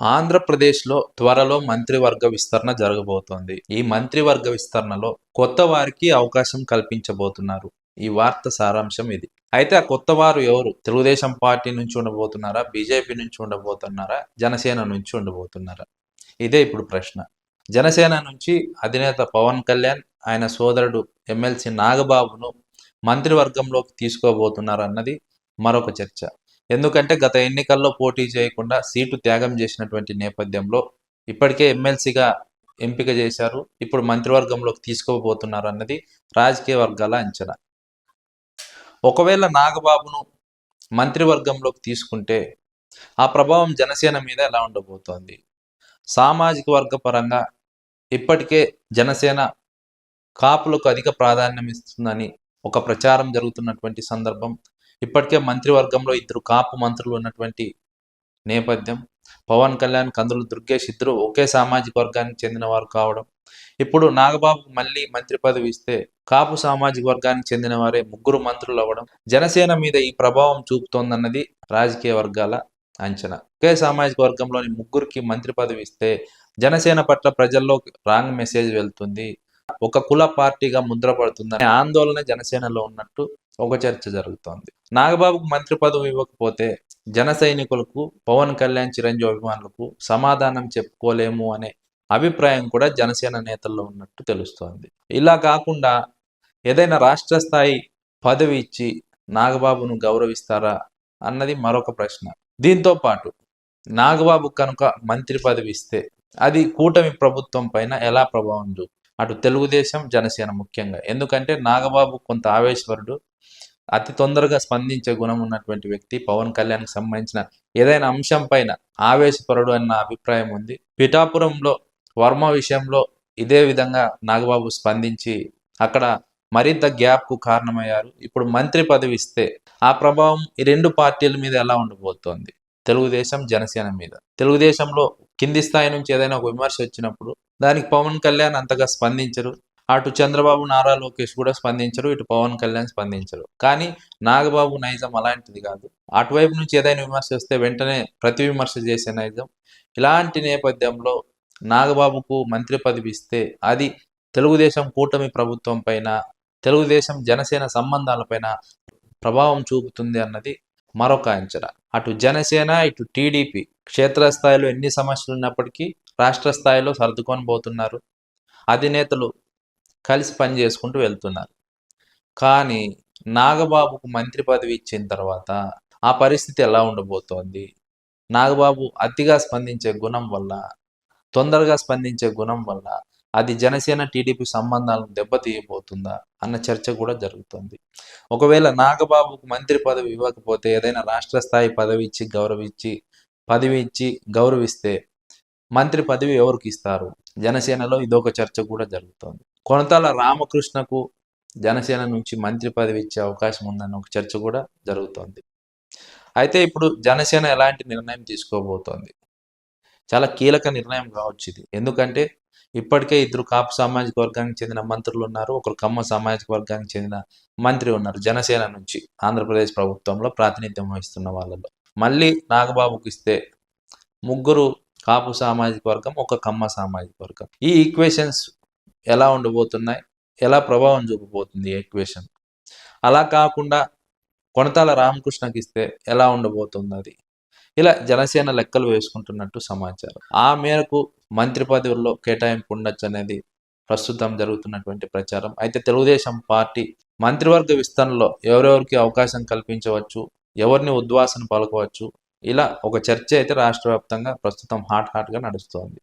ఆంధ్రప్రదేశ్లో త్వరలో మంత్రివర్గ విస్తరణ జరగబోతోంది. ఈ మంత్రివర్గ విస్తరణలో కొత్త వారికి అవకాశం కల్పించబోతున్నారు. ఈ వార్త సారాంశం ఇది. అయితే ఆ కొత్త వారు ఎవరు? తెలుగుదేశం పార్టీ నుంచి ఉండబోతున్నారా? బీజేపీ నుంచి ఉండబోతున్నారా? జనసేన నుంచి ఉండబోతున్నారా? ఇదే ఇప్పుడు ప్రశ్న. జనసేన నుంచి అధినేత పవన్ కళ్యాణ్ ఆయన సోదరుడు ఎమ్మెల్సీ నాగబాబును మంత్రివర్గంలోకి తీసుకోబోతున్నారన్నది మరొక చర్చ. ఎందుకంటే గత ఎన్నికల్లో పోటీ చేయకుండా సీటు త్యాగం చేసినటువంటి నేపథ్యంలో ఇప్పటికే ఎమ్మెల్సీగా ఎంపిక చేశారు. ఇప్పుడు మంత్రివర్గంలోకి తీసుకోబోతున్నారు అన్నది రాజకీయ వర్గాల అంచనా. ఒకవేళ నాగబాబును మంత్రివర్గంలోకి తీసుకుంటే ఆ ప్రభావం జనసేన మీద ఎలా ఉండబోతోంది? సామాజిక వర్గ పరంగా ఇప్పటికే జనసేన కాపులకు అధిక ప్రాధాన్యం ఇస్తుందని ఒక ప్రచారం జరుగుతున్నటువంటి సందర్భం ఇప్పటికే మంత్రివర్గంలో ఇద్దరు కాపు మంత్రులు ఉన్నటువంటి నేపథ్యం. పవన్ కళ్యాణ్ కందులు దుర్గేష్ ఇద్దరు ఒకే సామాజిక వర్గానికి చెందిన వారు కావడం. ఇప్పుడు నాగబాబుకు మళ్ళీ మంత్రి పదవి ఇస్తే కాపు సామాజిక వర్గానికి చెందిన వారే ముగ్గురు మంత్రులు అవ్వడం జనసేన మీద ఈ ప్రభావం చూపుతోందన్నది రాజకీయ వర్గాల అంచనా. ఒకే సామాజిక వర్గంలోని ముగ్గురికి మంత్రి పదవి ఇస్తే జనసేన పట్ల ప్రజల్లో రాంగ్ మెసేజ్ వెళ్తుంది. ఒక కుల పార్టీగా ముద్రపడుతుందనే ఆందోళన జనసేనలో ఉన్నట్టు ఒక చర్చ జరుగుతోంది. నాగబాబుకు మంత్రి పదవి ఇవ్వకపోతే జన సైనికులకు పవన్ కళ్యాణ్ చిరంజీవి అభిమానులకు సమాధానం చెప్పుకోలేము అనే అభిప్రాయం కూడా జనసేన నేతల్లో ఉన్నట్టు తెలుస్తోంది. ఇలా కాకుండా ఏదైనా రాష్ట్ర స్థాయి పదవి ఇచ్చి నాగబాబును గౌరవిస్తారా అన్నది మరొక ప్రశ్న. దీంతో పాటు నాగబాబు కనుక మంత్రి పదవి ఇస్తే అది కూటమి ప్రభుత్వం పైన ఎలా ప్రభావం చూపుతుంది? అటు తెలుగుదేశం జనసేన ముఖ్యంగా. ఎందుకంటే నాగబాబు కొంత ఆవేశ్వరుడు అతి తొందరగా స్పందించే గుణం ఉన్నటువంటి వ్యక్తి. పవన్ కళ్యాణ్కి సంబంధించిన ఏదైనా అంశం పైన ఆవేశపరుడు అన్న అభిప్రాయం ఉంది. పిఠాపురంలో వర్మ విషయంలో ఇదే విధంగా నాగబాబు స్పందించి అక్కడ మరింత గ్యాప్కు కారణమయ్యారు. ఇప్పుడు మంత్రి పదవి ఇస్తే ఆ ప్రభావం ఈ రెండు పార్టీల మీద ఎలా ఉండబోతోంది? తెలుగుదేశం జనసేన మీద. తెలుగుదేశంలో కింది స్థాయి నుంచి ఏదైనా ఒక విమర్శ వచ్చినప్పుడు దానికి పవన్ కళ్యాణ్ అంతగా స్పందించరు. అటు చంద్రబాబు నారా లోకేష్ కూడా స్పందించరు ఇటు పవన్ కళ్యాణ్ స్పందించరు. కానీ నాగబాబు నైజం అలాంటిది కాదు. అటువైపు నుంచి ఏదైనా విమర్శ వస్తే వెంటనే ప్రతి విమర్శ చేసే నైజం. ఇలాంటి నేపథ్యంలో నాగబాబుకు మంత్రి పదవి ఇస్తే అది తెలుగుదేశం కూటమి ప్రభుత్వం పైన తెలుగుదేశం జనసేన సంబంధాలపైన ప్రభావం చూపుతుంది అన్నది మరొక అంచనా. అటు జనసేన ఇటు టీడీపీ క్షేత్రస్థాయిలో ఎన్ని సమస్యలు ఉన్నప్పటికీ రాష్ట్ర స్థాయిలో సర్దుకొని పోతున్నారు. అధినేతలు కలిసి పని చేసుకుంటూ వెళ్తున్నారు. కానీ నాగబాబుకు మంత్రి పదవి ఇచ్చిన తర్వాత ఆ పరిస్థితి ఎలా ఉండబోతోంది? నాగబాబు అతిగా స్పందించే గుణం వల్ల తొందరగా స్పందించే గుణం వల్ల అది జనసేన టీడీపీ సంబంధాలను దెబ్బతీయబోతుందా అన్న చర్చ కూడా జరుగుతుంది. ఒకవేళ నాగబాబుకు మంత్రి పదవి ఇవ్వకపోతే ఏదైనా రాష్ట్ర స్థాయి పదవి ఇచ్చి గౌరవించి పదవి ఇచ్చి గౌరవిస్తే మంత్రి పదవి ఎవరికి ఇస్తారు? జనసేనలో ఇదొక చర్చ కూడా జరుగుతోంది. కొనతాల రామకృష్ణకు జనసేన నుంచి మంత్రి పదవి ఇచ్చే అవకాశం ఉందన్న ఒక చర్చ కూడా జరుగుతోంది. అయితే ఇప్పుడు జనసేన ఎలాంటి నిర్ణయం తీసుకోబోతోంది? చాలా కీలక నిర్ణయం కావచ్చు ఇది. ఎందుకంటే ఇప్పటికే ఇద్దరు కాపు సామాజిక వర్గానికి చెందిన మంత్రులు ఉన్నారు. ఒకరు కమ్మ సామాజిక వర్గానికి చెందిన మంత్రి ఉన్నారు. జనసేన నుంచి ఆంధ్రప్రదేశ్ ప్రభుత్వంలో ప్రాతినిధ్యం వహిస్తున్న వాళ్ళలో. మళ్ళీ నాగబాబుకి ఇస్తే ముగ్గురు కాపు సామాజిక వర్గం ఒక కమ్మ సామాజిక వర్గం. ఈ ఈక్వేషన్స్ ఎలా ఉండబోతున్నాయి? ఎలా ప్రభావం చూపబోతుంది ఈక్వేషన్ అలా కాకుండా కొనతాల రామకృష్ణకి ఇస్తే ఎలా ఉండబోతుంది అది ఇలా జనసేన లెక్కలు వేసుకుంటున్నట్టు సమాచారం. ఆ మేరకు మంత్రి పదవుల్లో కేటాయింపు ఉండొచ్చు అనేది ప్రస్తుతం జరుగుతున్నటువంటి ప్రచారం. అయితే తెలుగుదేశం పార్టీ మంత్రివర్గ విస్తరణలో ఎవరెవరికి అవకాశం కల్పించవచ్చు ఎవరిని ఉద్వాసన పలకవచ్చు ఇలా ఒక చర్చ అయితే రాష్ట్ర వ్యాప్తంగా ప్రస్తుతం హాట్ హాట్గా నడుస్తోంది.